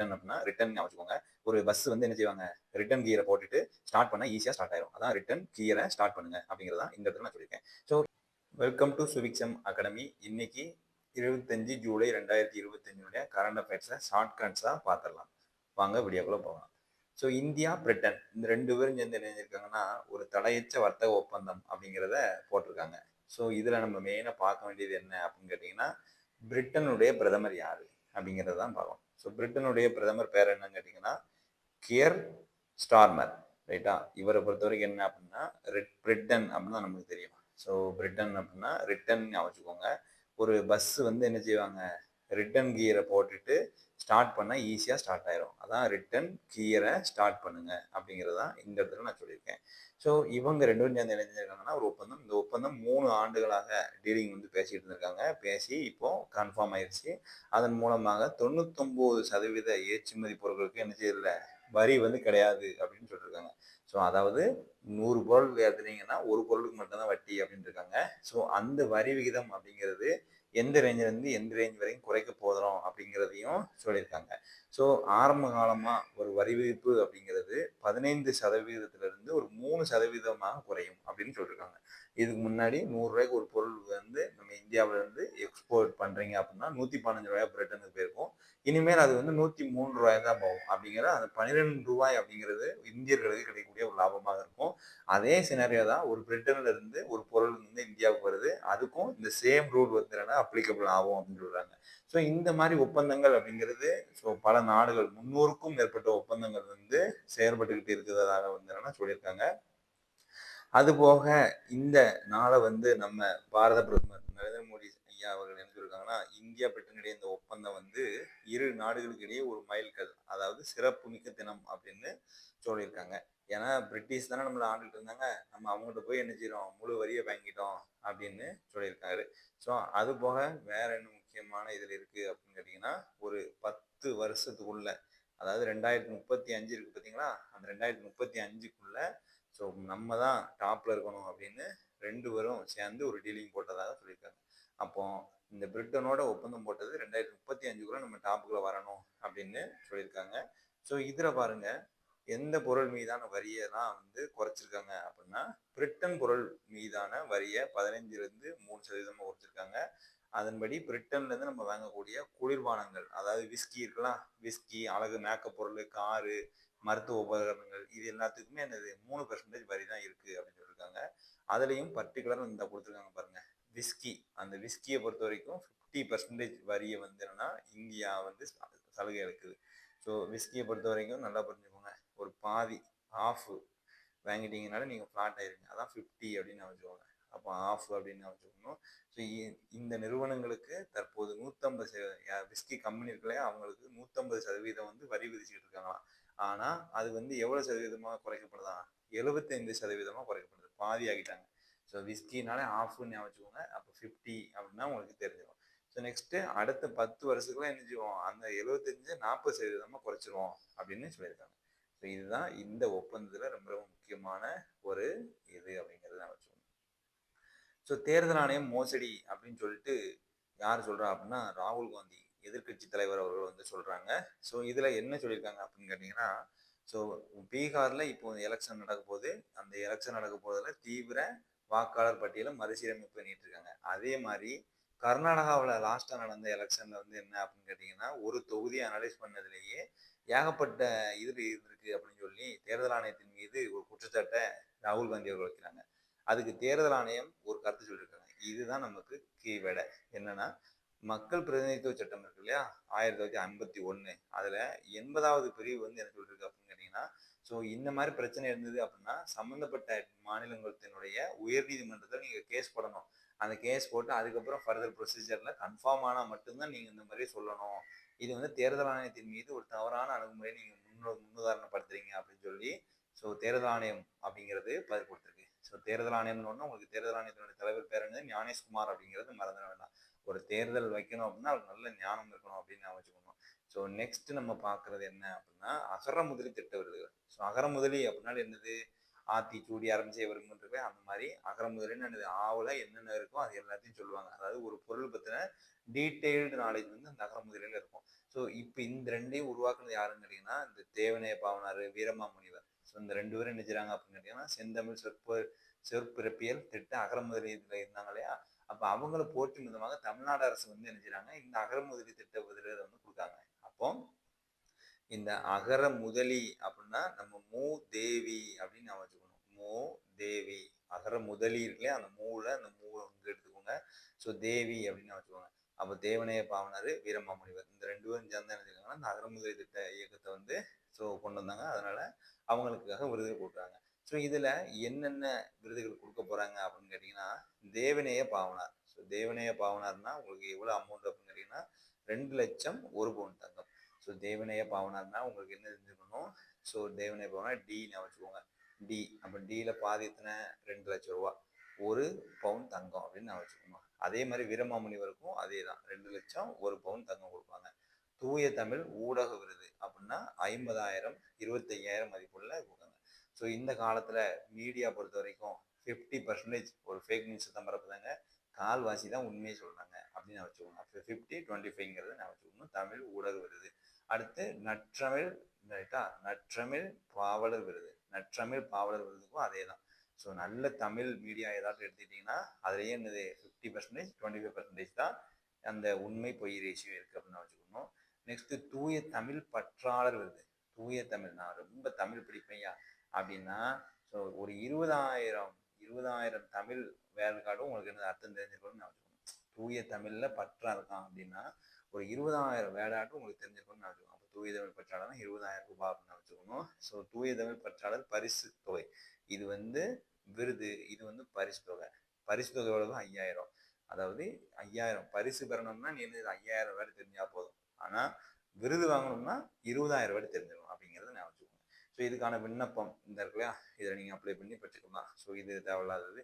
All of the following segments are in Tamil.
ரிட்டர்ன் அப்படின்னா ரிட்டன் வச்சுக்கோங்க. ஒரு பஸ் வந்து என்ன செய்வாங்க? ரிட்டன் கியரை போட்டுட்டு ஸ்டார்ட் பண்ணால் ஈஸியாக ஸ்டார்ட் ஆயிரும். அதான் ரிட்டன் கியரை ஸ்டார்ட் பண்ணுங்க அப்படிங்கிறதா இந்த இடத்துல நான் சொல்லியிருக்கேன். ஸோ வெல்கம் டு சுவிக்ஸம் அகாடமி இன்னைக்கு இருபத்தஞ்சு ஜூலை ரெண்டாயிரத்தி இருபத்தஞ்சுடைய கரண்ட் அஃபேர்ஸை ஷார்ட்கட்ஸாக பார்த்துடலாம் வாங்க வீடியோக்குள்ளே போகலாம். ஸோ இந்தியா பிரிட்டன் இந்த ரெண்டு பேரும் சேர்ந்து என்ன ஒரு தலையச்ச வர்த்தக ஒப்பந்தம் அப்படிங்கிறத போட்டிருக்காங்க. ஸோ இதில் நம்ம மெயினாக பார்க்க வேண்டியது என்ன அப்படின்னு கேட்டிங்கன்னா பிரிட்டனுடைய பிரதமர் யார்? அப்படிங்கிறத தான் பார்க்கணும் ஸோ பிரிட்டனுடைய பிரதமர் பேர் என்னன்னு கேட்டிங்கன்னா கியர் ஸ்டார்மர் ரைட்டா? இவரை பொறுத்த வரைக்கும் என்ன அப்படின்னா ரிட் பிரிட்டன் அப்படின்னு தான் நமக்கு தெரியும். ஸோ பிரிட்டன் அப்படின்னா ரிட்டன் வச்சுக்கோங்க. ஒரு பஸ் வந்து என்ன செய்வாங்க? ரிட்டன் கியரை போட்டுட்டு ஸ்டார்ட் பண்ணால் ஈஸியாக ஸ்டார்ட் ஆயிரும். அதான் ரிட்டன் கியரை ஸ்டார்ட் பண்ணுங்க அப்படிங்கிறது தான் இந்த இடத்துல நான் சொல்லியிருக்கேன். ஸோ இவங்க ரெண்டு பேரும் சேர்ந்து என்ன செஞ்சிருக்காங்கன்னா ஒரு ஒப்பந்தம் இந்த ஒப்பந்தம் மூணு ஆண்டுகளாக டீலிங் வந்து பேசிகிட்டு இருந்திருக்காங்க. பேசி இப்போ கன்ஃபார்ம் ஆயிடுச்சு அதன் மூலமாக தொண்ணூத்தொம்பது சதவீத ஏற்றுமதி பொருட்களுக்கு என்ன செய்யல வரி வந்து கிடையாது அப்படின்னு சொல்லியிருக்காங்க. ஸோ அதாவது நூறு பொருள் ஏற்றுனீங்கன்னா ஒரு பொருளுக்கு மட்டும்தான் வட்டி அப்படின்னு இருக்காங்க. ஸோ அந்த வரி விகிதம் அப்படிங்கிறது எந்த ரேஞ்சிலேருந்து எந்த ரேஞ்ச் வரைக்கும் குறைக்க போகிறோம் அப்படிங்கிறதையும் சொல்லியிருக்காங்க. ஸோ ஆரம்ப காலமாக ஒரு வரி விதிப்பு அப்படிங்கிறது பதினைந்து சதவீதத்திலிருந்து ஒரு மூணு சதவீதமாக குறையும் அப்படின்னு சொல்லியிருக்காங்க. இதுக்கு முன்னாடி நூறுரூவாய்க்கு ஒரு பொருள் வந்து நம்ம இந்தியாவிலேருந்து எக்ஸ்போர்ட் பண்ணுறீங்க அப்படின்னா நூற்றி பதினஞ்சு ரூபாய் பிரிட்டனுக்கு போயிருக்கும். இனிமேல் அது வந்து நூற்றி மூணு ரூபாய் தான் போகும். அப்படிங்கிற அந்த பன்னிரெண்டு ரூபாய் அப்படிங்கிறது இந்தியர்களுக்கு கிடைக்கக்கூடிய ஒரு லாபமாக இருக்கும். அதே சினாரியோ தான் ஒரு பிரிட்டன்லேருந்து ஒரு பொருள் வந்து இந்தியாவுக்கு வருது. அதுக்கும் இந்த சேம் ரூல் வந்து என்னன்னா அப்ளிகபிள் ஆகும் அப்படின்னு சொல்கிறாங்க ஸோ இந்த மாதிரி ஒப்பந்தங்கள் அப்படிங்கிறது ஸோ பல நாடுகள் முன்னூறுக்கும் மேற்பட்ட ஒப்பந்தங்கள் வந்து செயல்பட்டுக்கிட்டு இருக்கிறதாக வந்து என்னன்னா சொல்லியிருக்காங்க. அதுபோக இந்த நாளை வந்து நம்ம பாரத பிரதமர் நரேந்திர மோடி ஐயா அவர்கள் என்ன சொல்லியிருக்காங்கன்னா இந்தியா பிரிட்டனுடைய இந்த ஒப்பந்தம் வந்து இரு நாடுகளுக்கு இடையே ஒரு மைல்கல் அதாவது சிறப்பு மிக்க தினம் அப்படின்னு சொல்லியிருக்காங்க. ஏன்னா பிரிட்டிஷ் தானே நம்மளை ஆண்டுட்டு இருந்தாங்க. நம்ம அவங்ககிட்ட போய் என்ன செய்யறோம் முழு வரியை வாங்கிட்டோம் அப்படின்னு சொல்லியிருக்காரு. ஸோ அது போக வேற என்ன முக்கியமான இதில் இருக்கு அப்படின்னு கேட்டிங்கன்னா ஒரு பத்து வருஷத்துக்குள்ள அதாவது ரெண்டாயிரத்தி முப்பத்தி அஞ்சு இருக்கு பார்த்தீங்களா அந்த ரெண்டாயிரத்தி முப்பத்தி அஞ்சுக்குள்ள ஸோ நம்ம தான் டாப்பில் இருக்கணும் அப்படின்னு ரெண்டு பேரும் சேர்ந்து ஒரு டீலிங் போட்டதாக சொல்லியிருக்காங்க. அப்போ இந்த பிரிட்டனோட ஒப்பந்தம் போட்டது ரெண்டாயிரத்தி முப்பத்தி அஞ்சுக்குள்ள நம்ம டாப்புக்குள்ள வரணும் அப்படின்னு சொல்லியிருக்காங்க. ஸோ இதில் பாருங்க எந்த பொருள் மீதான வரியெல்லாம் வந்து குறைச்சிருக்காங்க அப்படின்னா பிரிட்டன் பொருள் மீதான வரியை பதினைஞ்சிலிருந்து மூணு சதவீதமாக குறைச்சிருக்காங்க. அதன்படி பிரிட்டன்லேருந்து நம்ம வாங்கக்கூடிய குளிர்பானங்கள் அதாவது விஸ்கி இருக்கலாம் விஸ்கி அழகு மேக்கப் பொருள் காரு மருத்துவ உபகரணங்கள் இது எல்லாத்துக்குமே அந்த மூணு பெர்சன்டேஜ் வரி தான் இருக்குது அப்படின்னு சொல்லியிருக்காங்க அதுலேயும் பர்டிகுலராக இந்த கொடுத்துருக்காங்க பாருங்கள் விஸ்கி அந்த விஸ்கியை பொறுத்த வரைக்கும் ஃபிஃப்டி பர்சன்டேஜ் வரியை வந்து என்னன்னா இந்தியா வந்து சலுகை இருக்குது ஸோ விஸ்கியை பொறுத்த வரைக்கும் நல்லா புரிஞ்சுக்கோங்க. ஒரு பாதி ஆஃப் வாங்கிட்டீங்கனால நீங்கள் ஃப்ளாட் ஆயிருங்க அதான் ஃபிஃப்டி அப்படின்னு வச்சுக்கோங்க அப்போ ஆஃப் அப்படின்னு வச்சுக்கணும் ஸோ இந்த நிறுவனங்களுக்கு தற்போது நூற்றம்பது விஸ்கி கம்பெனி இருக்குல்லையா அவங்களுக்கு நூற்றம்பது சதவீதம் வந்து வரி விதிச்சுட்டு இருக்காங்களாம். ஆனால் அது வந்து எவ்வளோ சதவீதமாக குறைக்கப்படுதா? எழுபத்தைந்து சதவீதமாக குறைக்கப்படுது. பாதி ஆகிட்டாங்க ஸோ விஸ்கினாலே ஆஃப்னு வச்சுக்கோங்க. அப்போ ஃபிஃப்டி அப்படின்னா உங்களுக்கு தெரிஞ்சிடும் ஸோ நெக்ஸ்ட்டு அடுத்த பத்து வருஷத்துக்குலாம் என்ன செய்வோம்? அந்த எழுபத்தஞ்சு நாற்பது சதவீதமாக குறைச்சிருவோம் அப்படின்னு சொல்லியிருக்காங்க. ஸோ இதுதான் இந்த ஒப்பந்தத்தில் ரொம்ப ரொம்ப முக்கியமான ஒரு இது அப்படிங்கிறது நான் வச்சுக்கோங்க. ஸோ தேர்தல் ஆணையம் மோசடி அப்படின்னு சொல்லிட்டு யார் சொல்கிறா அப்படின்னா ராகுல் காந்தி. எதிர்கட்சி தலைவர் அவர்கள் வந்து சொல்கிறாங்க ஸோ இதில் என்ன சொல்லியிருக்காங்க அப்படின்னு கேட்டிங்கன்னா ஸோ பீகாரில் இப்போ எலெக்ஷன் நடக்க போது அந்த எலெக்ஷன் நடக்க போதில் தீவிர வாக்காளர் பட்டியலை மறுசீரமைப்பு பண்ணிட்டு இருக்காங்க. அதே மாதிரி கர்நாடகாவில் லாஸ்ட்டாக நடந்த எலெக்ஷனில் வந்து என்ன அப்படின்னு கேட்டிங்கன்னா ஒரு தொகுதியை அனலைஸ் பண்ணதுலேயே ஏகப்பட்ட இது இருந்திருக்கு அப்படின்னு சொல்லி தேர்தல் ஆணையத்தின் மீது ஒரு குற்றச்சாட்டை ராகுல் காந்தி அவர்கள் வைக்கிறாங்க. அதுக்கு தேர்தல் ஆணையம் ஒரு கருத்து சொல்லியிருக்காங்க. இதுதான் நமக்கு கீவேடை என்னன்னா மக்கள் பிரதிநிதித்துவ சட்டம் இருக்கு இல்லையா? ஆயிரத்தி தொள்ளாயிரத்தி ஐம்பத்தி ஒன்று அதில் எண்பதாவது பிரிவு வந்து என்ன சொல்லிருக்கு அப்படின்னு கேட்டிங்கன்னா ஸோ இந்த மாதிரி பிரச்சனை இருந்தது அப்படின்னா சம்மந்தப்பட்ட மாநிலங்களத்தினுடைய உயர்நீதிமன்றத்தில் நீங்கள் கேஸ் போடணும். அந்த கேஸ் போட்டு அதுக்கப்புறம் ஃபர்தர் ப்ரொசீஜரில் கன்ஃபார்ம் ஆனால் மட்டும்தான் நீங்கள் இந்த மாதிரி சொல்லணும். இது வந்து தேர்தல் ஆணையத்தின் மீது ஒரு தவறான அணுகுமுறை நீங்கள் முன்னு முன்னுதாரணப்படுத்துறீங்க அப்படின்னு சொல்லி ஸோ தேர்தல் ஆணையம் அப்படிங்கிறது பதில் கொடுத்துருக்கு. ஸோ தேர்தல் ஆணையம்னு ஒன்று உங்களுக்கு தேர்தல் ஆணையத்தினுடைய தலைவர் பேர் என்னது? ஞானேஷ்குமார் அப்படிங்கிறது மறந்துட வேண்டாம். ஒரு தேர்தல் வைக்கணும் அப்படின்னா அவருக்கு நல்ல ஞானம் இருக்கணும் அப்படின்னு நான் வச்சுக்கணும். ஸோ நெக்ஸ்ட் நம்ம பார்க்கறது என்ன அப்படின்னா அகர முதலி திட்ட விருதுகள். ஸோ அகர முதலி அப்படின்னால என்னது? ஆத்தி சூடி ஆரம்பிச்சே வருங்கன்றது அந்த மாதிரி அகர முதலின்னு என்னது? ஆவில் என்னென்ன இருக்கோ அது எல்லாத்தையும் சொல்லுவாங்க. அதாவது ஒரு பொருள் பற்றின டீட்டெயில்டு நாலேஜ் வந்து அந்த அகர முதலியில் இருக்கும். ஸோ இப்போ இந்த ரெண்டையும் உருவாக்குனது யாருன்னு கேட்டிங்கன்னா இந்த தேவனைய பாவனார் வீரமாமுனிவர். ஸோ இந்த ரெண்டு பேரும் என்ன செய்கிறாங்க அப்படின்னு கேட்டிங்கன்னா செந்தமிழ் சொற்ப சொற்பிறப்பியல் திட்ட அகரமுதலீதில் இருந்தாங்க இல்லையா? அப்போ அவங்கள போற்றும் விதமாக தமிழ்நாடு அரசு வந்து என்ன இந்த இந்த அகரமுதலி திட்ட உதவியை வந்து கொடுக்காங்க அப்போ இந்த அகர முதலி அப்படின்னா நம்ம மூ தேவி அப்படின்னு நான் வச்சுக்கணும். மூ தேவி. அகர முதலி இருக்குல்லையா? அந்த மூல அந்த மூ வந்து எடுத்துக்கோங்க. ஸோ தேவி அப்படின்னு வச்சுக்கோங்க. அப்போ தேவனைய பாவனார் வீரமாமுனிவர். இந்த ரெண்டு பேரும் சேர்ந்து என்ன செய்யறாங்கன்னா இந்த அகர முதலி திட்ட இயக்கத்தை வந்து ஸோ கொண்டு வந்தாங்க. அதனால அவங்களுக்காக விருது கொடுக்குறாங்க. ஸோ இதில் என்னென்ன விருதுகள் கொடுக்க போகிறாங்க அப்படின்னு கேட்டிங்கன்னா தேவநேய பாவனார். ஸோ தேவநேய பாவனார்னா உங்களுக்கு எவ்வளோ அமௌண்ட் அப்படின்னு கேட்டிங்கன்னா ரெண்டு லட்சம் ஒரு பவுன் தங்கம். ஸோ தேவநேய பாவனார்னா உங்களுக்கு என்ன தெரிஞ்சுக்கணும்? ஸோ தேவநேய பாவனார் டின்னு வச்சுக்கோங்க. டி அப்போ டியில் பாதி எத்தனை? ரெண்டு லட்சம் ரூபா. ஒரு பவுன் தங்கம் அப்படின்னு நான் வச்சுக்கணும். அதே மாதிரி வீரமாமுனிவருக்கும் அதே தான் ரெண்டு லட்சம் ஒரு பவுன் தங்கம் கொடுப்பாங்க. தூய தமிழ் ஊடக விருது அப்படின்னா ஐம்பதாயிரம் இருபத்தையாயிரம் மதிப்புள்ள கொடுக்காங்க ஸோ இந்த காலத்தில் மீடியா பொறுத்த வரைக்கும் ஃபிஃப்டி பர்சன்டேஜ் ஒரு ஃபேக் நியூஸ் தான் பரப்புதாங்க. கால்வாசி தான் உண்மையை சொல்கிறாங்க அப்படின்னு நான் வச்சுக்கணும் அப்போ ஃபிஃப்டி டுவெண்ட்டி ஃபைவ்ங்கிறத நான் வச்சுக்கணும் தமிழ் ஊடக விருது. அடுத்து நற்றமிழ் ரைட்டா? நற்றமிழ் பாவலர் விருது. நற்றமிழ் பாவலர் விருதுக்கும் அதே தான் ஸோ நல்ல தமிழ் மீடியா ஏதாவது எடுத்துக்கிட்டிங்கன்னா அதுலேயே என்னது? Fifty percentage twenty five percentage தான் அந்த உண்மை பொய் ரேஷியோ இருக்குது அப்படின்னு வச்சுக்கணும். நெக்ஸ்ட்டு தூய தமிழ் பற்றாளர் விருது. தூய தமிழ். நான் ரொம்ப தமிழ் பிடிப்பையா அப்படின்னா ஸோ ஒரு இருபதாயிரம் இருபதாயிரம் தமிழ் வேலைக்காடும் உங்களுக்கு என்ன அர்த்தம் தெரிஞ்சிருக்கணும்னு நான் வச்சுக்கணும். தூய தமிழில் பற்றா இருக்கான் அப்படின்னா ஒரு இருபதாயிரம் வேலையாட்டும் உங்களுக்கு தெரிஞ்சிருக்கணும்னு நான் வச்சுக்கணும். அப்போ தூய தமிழ் பற்றாளர் இருபதாயிரம் ரூபாய் அப்படின்னு வச்சுக்கணும். ஸோ தூய தமிழ் பற்றாளர் பரிசு தொகை. இது வந்து விருது இது வந்து பரிசு தொகை. பரிசு தொகை எவ்வளவு? ஐயாயிரம். அதாவது ஐயாயிரம். பரிசு பெறணும்னா நீ வந்து ஐயாயிரம் வேலை தெரிஞ்சா போதும். ஆனால் விருது வாங்கணும்னா இருபதாயிரம் வேலை தெரிஞ்சிடும் அப்படிங்கிறத நான் ஸோ இதுக்கான விண்ணப்பம் இந்த இருக்குல்லையா இதில் நீங்கள் அப்ளை பண்ணி படிச்சுக்கலாம் ஸோ இது தேவையில்லாதது.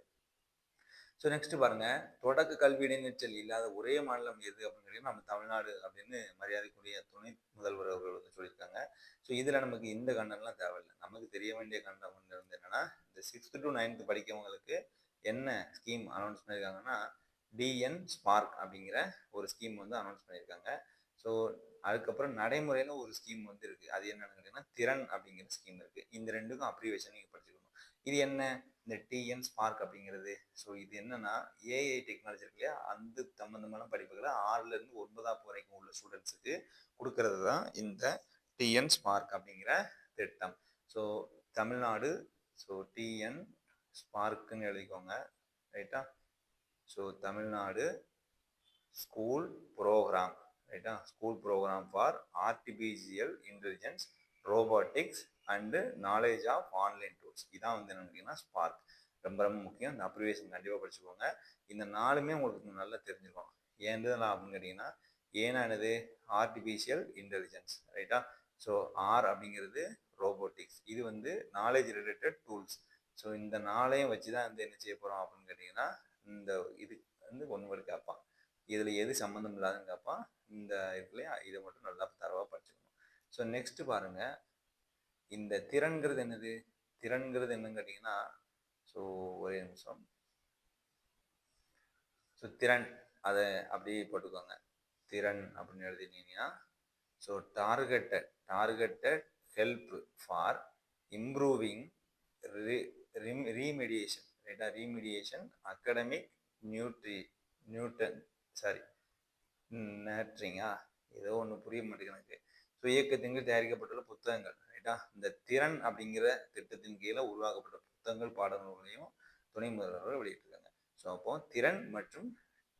ஸோ நெக்ஸ்ட் பாருங்க. தொடக்க கல்வி இடைநிற்றல் இல்லாத ஒரே மாநிலம் எது அப்படின்னு நம்ம தமிழ்நாடு அப்படின்னு மரியாதைக்குரிய துணை முதல்வர் அவர்கள் வந்து சொல்லியிருக்காங்க. ஸோ இதில் நமக்கு இந்த கண்டனம்லாம் தேவையில்லை. நமக்கு தெரிய வேண்டிய கண்டம் ஒன்று வந்து என்னன்னா இந்த சிக்ஸ்த் டு நைன்த் படிக்கிறவங்களுக்கு என்ன ஸ்கீம் அனௌன்ஸ் பண்ணியிருக்காங்கன்னா டிஎன் ஸ்பார்க் அப்படிங்கிற ஒரு ஸ்கீம் வந்து அனௌன்ஸ் பண்ணியிருக்காங்க. ஸோ அதுக்கப்புறம் நடைமுறையில் ஒரு ஸ்கீம் வந்து இருக்குது அது என்னன்னு கேட்டிங்கன்னா திறன் அப்படிங்கிற ஸ்கீம் இருக்குது இந்த ரெண்டுக்கும் அப்ரிவேஷன் நீங்கள் படிச்சுக்கணும். இது என்ன? இந்த டிஎன் ஸ்பார்க் அப்படிங்கிறது. ஸோ இது என்னன்னா ஏஐ டெக்னாலஜி இருக்கு இல்லையா? அந்த சம்மந்தமான படிப்புகளை ஆறுலேருந்து ஒன்பதாம் வரைக்கும் உள்ள ஸ்டூடெண்ட்ஸுக்கு கொடுக்கறது தான் இந்த டிஎன் ஸ்பார்க் அப்படிங்கிற திட்டம். ஸோ தமிழ்நாடு ஸோ டிஎன் ஸ்பார்க்குன்னு எழுதிக்கோங்க. ரைட்டா ஸோ தமிழ்நாடு ஸ்கூல் ப்ரோக்ராம் ரைட்டா school program for artificial intelligence robotics and knowledge of online tools இதான் வந்து என்னன்னு கேட்டிங்கன்னா ஸ்பார்க் ரொம்ப ரொம்ப முக்கியம். இந்த அப்ரிவேஷன் கண்டிப்பாக படிச்சுக்கோங்க. இந்த நாலுமே உங்களுக்கு நல்லா தெரிஞ்சுக்கணும் ஏன்றதெல்லாம் அப்படின்னு கேட்டிங்கன்னா ஏனானது ஆர்டிஃபிஷியல் இன்டெலிஜென்ஸ் ரைட்டா ஸோ ஆர் அப்படிங்கிறது ரோபோட்டிக்ஸ் இது வந்து நாலேஜ் ரிலேட்டட் டூல்ஸ் ஸோ இந்த நாளையும் வச்சு தான் வந்து என்ன செய்ய போகிறோம் அப்படின்னு கேட்டிங்கன்னா இந்த இது வந்து ஒன்று வரை கேட்பான். இதில் எது சம்மந்தம் இல்லாதுன்னு கேட்பான் இந்த இதுலேயே இதை மட்டும் நல்லா தரவாக படிச்சுக்கணும். ஸோ நெக்ஸ்ட் பாருங்கள் இந்த திறன்கிறது என்னது? திறன்கிறது என்னன்னு கேட்டிங்கன்னா ஸோ ஒரே நிமிஷம். ஸோ திறன் அதை அப்படியே போட்டுக்கோங்க. திறன் அப்படின்னு எழுதிட்டீங்கன்னா so targeted targeted help for improving remediation ரைட்டா ரீமெடியேஷன் அகடமிக் நியூட்ரி நியூட்டன் சாரி. நேட்ரிங்கா ஏதோ ஒன்று புரிய மாட்டேங்குது எனக்கு. ஸோ இயக்கத்தின் கீழ் தயாரிக்கப்பட்டுள்ள புத்தகங்கள் ரைட்டா இந்த திறன் அப்படிங்கிற திட்டத்தின் கீழே உருவாக்கப்பட்ட புத்தகங்கள் பாடநூல்களையும் துணை முதல்வர்கள் வெளியிட்டிருக்காங்க. ஸோ அப்போ திறன் மற்றும்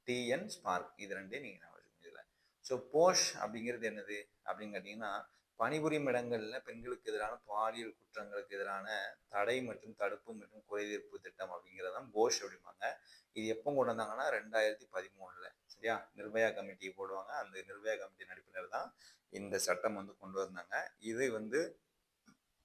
டிஎன் ஸ்பார்க் இது ரெண்டே நீங்கள் நான் இதில். ஸோ போஷ் அப்படிங்கிறது என்னது? அப்படின்னு கேட்டிங்கன்னா பணிபுரியும் இடங்களில் பெண்களுக்கு எதிரான பாலியல் குற்றங்களுக்கு எதிரான தடை மற்றும் தடுப்பு மற்றும் குறைதீர்ப்பு திட்டம் அப்படிங்கிறதான் போஷ் அப்படிம்பாங்க. இது எப்போ கொண்டு வந்தாங்கன்னா ரெண்டாயிரத்தி பதிமூணில். சரியா? நிர்பயா கமிட்டி போடுவாங்க. அந்த நிர்பயா கமிட்டி நடிப்பினர் தான் இந்த சட்டம் வந்து கொண்டு வந்தாங்க. இது வந்து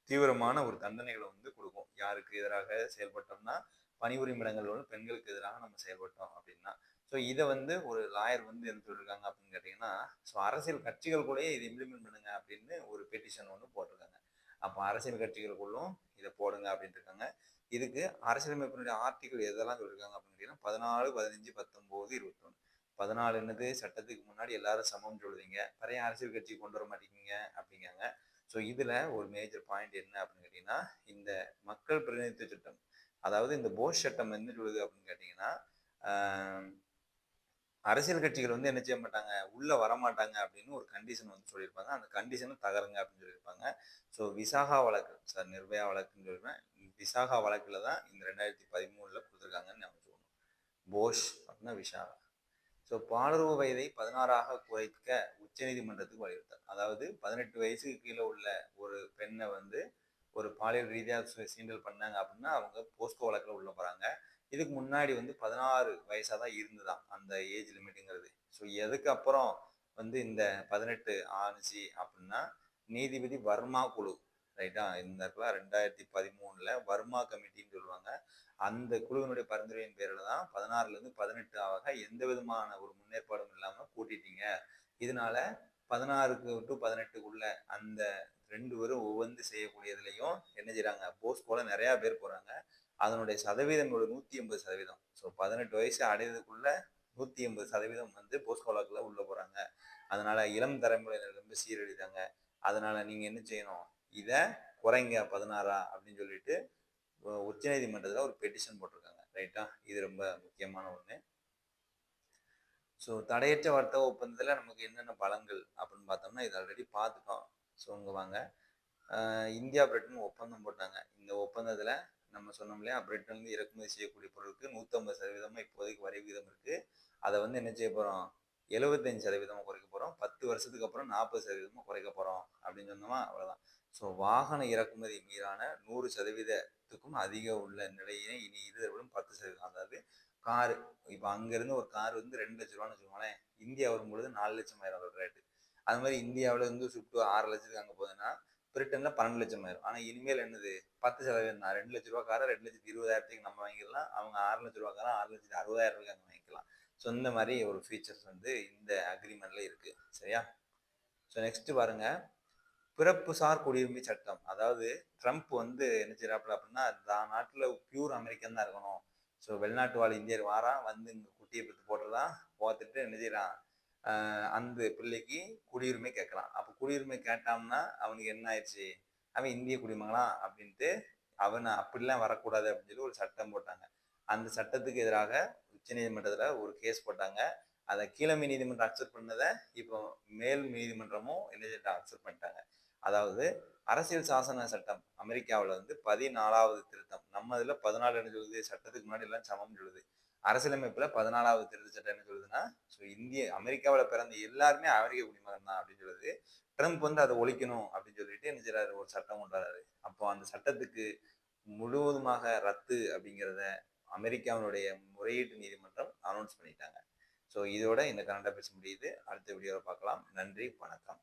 தீவிரமான ஒரு தண்டனைகளை வந்து கொடுக்கும். யாருக்கு எதிராக செயல்பட்டோம்னா பணிபுரியும் இடங்கள் வந்து பெண்களுக்கு எதிராக நம்ம செயல்பட்டோம் அப்படின்னா ஸோ இதை வந்து ஒரு லாயர் வந்து என்ன சொல்லியிருக்காங்க அப்படின்னு கேட்டிங்கன்னா ஸோ அரசியல் கட்சிகள் கூடயே இதை இம்ப்ளிமெண்ட் பண்ணுங்க அப்படின்னு ஒரு பெட்டிஷன் ஒன்று போட்டிருக்காங்க. அப்போ அரசியல் கட்சிகளுக்குள்ளும் இதை போடுங்க அப்படின்ட்டு இருக்காங்க. இதுக்கு அரசியலமைப்பினுடைய ஆர்டிகல் எதெல்லாம் சொல்லியிருக்காங்க அப்படின்னு கேட்டிங்கன்னா பதினாலு பதினஞ்சு பத்தொம்போது இருபத்தொன்று பதினாலு என்னது? சட்டத்துக்கு முன்னாடி எல்லாரும் சமம் சொல்லுவீங்க. நிறைய அரசியல் கட்சி கொண்டு வர மாட்டேங்கிங்க? அப்படிங்காங்க ஸோ இதில் ஒரு மேஜர் பாயிண்ட் என்ன அப்படின்னு கேட்டிங்கன்னா இந்த மக்கள் பிரதிநிதித்துவ சட்டம் அதாவது இந்த போஸ் சட்டம் என்ன சொல்லுது அப்படின்னு கேட்டிங்கன்னா அரசியல் கட்சிகள் வந்து என்ன செய்ய மாட்டாங்க? உள்ள வரமாட்டாங்க அப்படின்னு ஒரு கண்டிஷன் வந்து சொல்லியிருப்பாங்க. அந்த கண்டிஷனும் தகருங்க அப்படின்னு சொல்லியிருப்பாங்க. ஸோ விசாகா வழக்கு சார் நிர்பயா வழக்குன்னு சொல்லுவேன் விசாகா வழக்கில் தான் இந்த ரெண்டாயிரத்தி பதிமூணில் கொடுத்துருக்காங்கன்னு நம்ம சொல்லணும். போஷ் அப்படின்னா விசாகா. ஸோ பாலுறவு வயதை பதினாறாக குறைக்க உச்சநீதிமன்றத்துக்கு வலியுறுத்தார் அதாவது பதினெட்டு வயசுக்கு கீழே உள்ள ஒரு பெண்ணை வந்து ஒரு பாலியல் ரீதியாக சீண்டல் பண்ணாங்க அப்படின்னா அவங்க போஸ்கோ வழக்கில் உள்ள போகிறாங்க இதுக்கு முன்னாடி வந்து பதினாறு வயசாக தான் இருந்துதான் அந்த ஏஜ் லிமிட்டுங்கிறது ஸோ எதுக்கு அப்புறம் வந்து இந்த பதினெட்டு ஆணுச்சு அப்படின்னா நீதிபதி வர்மா குழு ரைட்டா இந்த இடத்துல ரெண்டாயிரத்தி பதிமூணில் வர்மா கமிட்டின்னு சொல்லுவாங்க. அந்த குழுவினுடைய பரிந்துரையின் பேரில் தான் பதினாறுலேருந்து பதினெட்டு ஆக எந்த விதமான ஒரு முன்னேற்பாடும் இல்லாமல் கூட்டிட்டீங்க. இதனால பதினாறுக்கு டு பதினெட்டுக்குள்ள அந்த ரெண்டு பேரும் ஒவ்வொன்று செய்யக்கூடியதுலையும் என்ன செய்கிறாங்க போஸ்ட் போல நிறையா பேர் போகிறாங்க அதனுடைய சதவீதம் ஒரு நூற்றி எண்பது சதவீதம். ஸோ பதினெட்டு வயசு அடையிறதுக்குள்ள நூற்றி எண்பது சதவீதம் வந்து போஸ்கோலாக்கில் உள்ளே போகிறாங்க அதனால இளம் தலைமுறையினர் ரொம்ப சீரழிதாங்க. அதனால நீங்கள் என்ன செய்யணும்? இதை குறைங்க பதினாறா? அப்படின்னு சொல்லிட்டு உச்சநீதிமன்றத்தில் ஒரு பெட்டிஷன் போட்டிருக்காங்க. ரைட்டா இது ரொம்ப முக்கியமான ஒன்று ஸோ தடையற்ற வர்த்தக ஒப்பந்தத்தில் நமக்கு என்னென்ன பலங்கள் அப்படின்னு பார்த்தோம்னா இது ஆல்ரெடி பார்த்துட்டோம். ஸோ இங்கே வாங்க. இந்தியா பிரிட்டன் ஒப்பந்தம் போட்டாங்க. இந்த ஒப்பந்தத்தில் நம்ம சொன்னோம் இல்லையா? பிரிட்டன்லேருந்து இறக்குமதி செய்யக்கூடிய பொருளுக்கு நூற்றம்பது சதவீதமாக இப்போதைக்கு வரி விகிதம் இருக்குது அதை வந்து என்ன செய்ய போகிறோம் எழுபத்தஞ்சு சதவீதமாக குறைக்க போகிறோம் பத்து வருஷத்துக்கு அப்புறம் நாற்பது சதவீதமாக குறைக்க போகிறோம் அப்படின்னு சொன்னோமா? அவ்வளோதான் ஸோ வாகன இறக்குமதி மீதான நூறு சதவீதத்துக்கும் அதிக உள்ள நிலையே இனி இருதரவிலும் பத்து சதவீதம். அதாவது காரு இப்போ அங்கேருந்து ஒரு கார் வந்து ரெண்டு லட்ச ரூபான்னு வச்சுக்கோங்களேன். இந்தியா வரும்பொழுது நாலு லட்சம் ஆயிரம் ரேட்டு அது மாதிரி இந்தியாவில் இருந்து ஸ்விஃப்ட் ஆறு லட்சத்துக்கு அங்கே போகுதுன்னா பிரிட்டனில் பன்னெண்டு லட்சம் ஆயிரும். ஆனால் இனிமேல் என்னது? பத்து சதவீதம் தான். ரெண்டு லட்ச ரூபா காரை ரெண்டு லட்சத்தி இருபதாயிரத்துக்கு நம்ம வாங்கிடலாம் அவங்க ஆறு லட்ச ரூபா ஆறு லட்சத்தி அறுபதாயிரம் ரூபாய்க்கு வாங்கிக்கலாம். ஸோ இந்த மாதிரி ஒரு ஃபீச்சர்ஸ் வந்து இந்த அக்ரிமெண்ட்ல இருக்கு. சரியா? ஸோ நெக்ஸ்ட் பாருங்க. பிறப்புசார் குடியுரிமை சட்டம். அதாவது ட்ரம்ப் வந்து என்ன செய்யறாப்புல அப்படின்னா தான் நாட்டில் பியூர் அமெரிக்கன் தான் இருக்கணும். ஸோ வெளிநாட்டு வாழ் இந்தியர் வாரா வந்து இங்கே குட்டியை பற்றி போட்டுறதான் போத்துட்டு என்ன செய்யறான் அந்த பிள்ளைக்கு குடியுரிமை கேட்கலாம். அப்போ குடியுரிமை கேட்டான்னா அவனுக்கு என்ன ஆயிடுச்சு? அவன் இந்திய குடிமகனா அப்படின்ட்டு அவன் அப்படிலாம் வரக்கூடாது அப்படின்னு சொல்லி ஒரு சட்டம் போட்டாங்க. அந்த சட்டத்துக்கு எதிராக உச்ச நீதிமன்றத்தில் ஒரு கேஸ் போட்டாங்க. அதை கீழமை நீதிமன்றம் அக்செப்ட் பண்ணதை இப்போ மேல் நீதிமன்றமும் என்ன அக்செப்ட் பண்ணிட்டாங்க. அதாவது அரசியல் சாசன சட்டம் அமெரிக்காவில் வந்து பதினாலாவது திருத்தம். நம்ம இதில் பதினாலு சொல்லுது. சட்டத்துக்கு முன்னாடி எல்லாம் சமம் சொல்லுது. அரசியலமைப்பில் பதினாலாவது திருத்த சட்டம் என்ன சொல்லுதுன்னா ஸோ இந்திய அமெரிக்காவில் பிறந்த எல்லாருமே அமெரிக்க குடிமகன் தான் அப்படின்னு சொல்லுது. ட்ரம்ப் வந்து அதை ஒழிக்கணும் அப்படின்னு சொல்லிட்டு என்ன செய்யறாரு ஒரு சட்டம் கொண்டாடுறாரு அப்போ அந்த சட்டத்துக்கு முழுவதுமாக ரத்து அப்படிங்கிறத அமெரிக்காவினுடைய முறையீட்டு நீதிமன்றம் அனௌன்ஸ் பண்ணிட்டாங்க. ஸோ இதோட இந்த கரண்டா பேச முடியுது. அடுத்த வீடியோவில் பார்க்கலாம். நன்றி வணக்கம்.